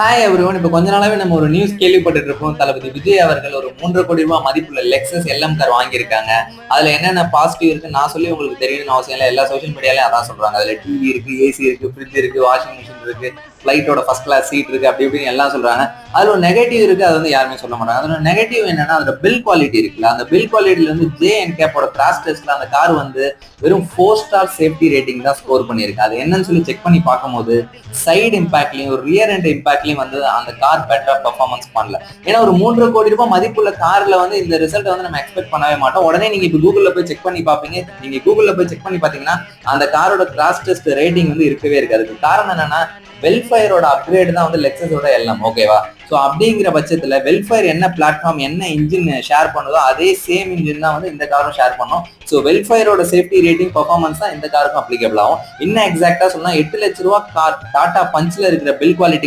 Hi everyone இப்போ கொஞ்ச நாளாவே நம்ம ஒரு நியூஸ் கேள்விப்பட்டு இருப்போம். தளபதி விஜய் அவர்கள் ஒரு மூன்றரை கோடி ரூபாய் மதிப்புள்ள லெக்ஸஸ் எல்எம் கார் வாங்கியிருக்காங்க. அதுல என்னென்ன பாசிட்டிவ் இருக்கு? நான் சொல்லி உங்களுக்கு தெரியணும்னு அவசியம் இல்லை. எல்லா சோஷியல் மீடியாலையும் அதான் சொல்றாங்க. அதுல டிவி இருக்கு ஏசி இருக்கு ஃப்ரிட்ஜ் இருக்கு வாஷிங் மிஷின் இருக்கு ஃபிளைட்டோட ஃபர்ஸ்ட் கிளாஸ் சீட் இருக்கு அப்படி இப்படின்னு எல்லாம் சொல்றாங்க. அதுல ஒரு நெகட்டிவ் இருக்கு அது வந்து யாருமே சொல்ல மாட்டாங்க. அதோட நெகட்டிவ் என்னன்னா அதோட பில் குவாலிட்டி இருக்குல்ல. அந்த பில் குவாலிட்டில வந்து ஜே அண்ட் கேப்போட கிராஸ் டெஸ்ட்ல அந்த கார் வந்து வெறும் ஃபோர் ஸ்டார் சேஃப்டி ரேட்டிங் தான் ஸ்கோர் பண்ணியிருக்கு. அது என்னன்னு சொல்லி செக் பண்ணி பார்க்கும்போது சைடு இம்பாக்ட்லயும் ஒரு ரியர் அண்ட் இம்பாக்ட்லயும் வந்து அந்த கார் பெட்டரா பெர்ஃபார்மன்ஸ் பண்ணல. ஏன்னா ஒரு மூன்று கோடி ரூபாய் மதிப்புள்ள கார்ல வந்து இந்த ரிசல்ட் வந்து நம்ம எக்ஸ்பெக்ட் பண்ணவே மாட்டோம். உடனே நீங்க இப்போ கூகுள்ல போய் செக் பண்ணி பாப்பீங்க நீங்க கூகுள்ல போய் செக் பண்ணி பாத்தீங்கன்னா அந்த காரோட கிராஸ் டெஸ்ட் ரேட்டிங் வந்து இருக்கவே இருக்காது. காரணம் என்னன்னா வெல்ஃபயரோட அப்கிரேடு தான் வந்து லெக்ஸஸோட எல்லாம் ஓகேவா ஸோ அப்படிங்கிற பட்சத்துல வெல்ஃபயர் என்ன பிளாட்ஃபார்ம் என்ன இன்ஜின் ஷேர் பண்ணுதோ அதே சேம் இன்ஜின் தான் வந்து இந்த காரும் ஷேர் பண்ணும். ஸோ வெல்ஃபயரோட சேஃப்டி ரேட்டிங் பர்ஃபார்மன்ஸ் தான் இந்த காருக்கும் அப்ளிகபிள் ஆகும். இன்னும் எக்ஸாக்டா சொன்னா எட்டு லட்ச ரூபா கார் டாடா பஞ்ச்ல இருக்கிற பில் குவாலிட்டி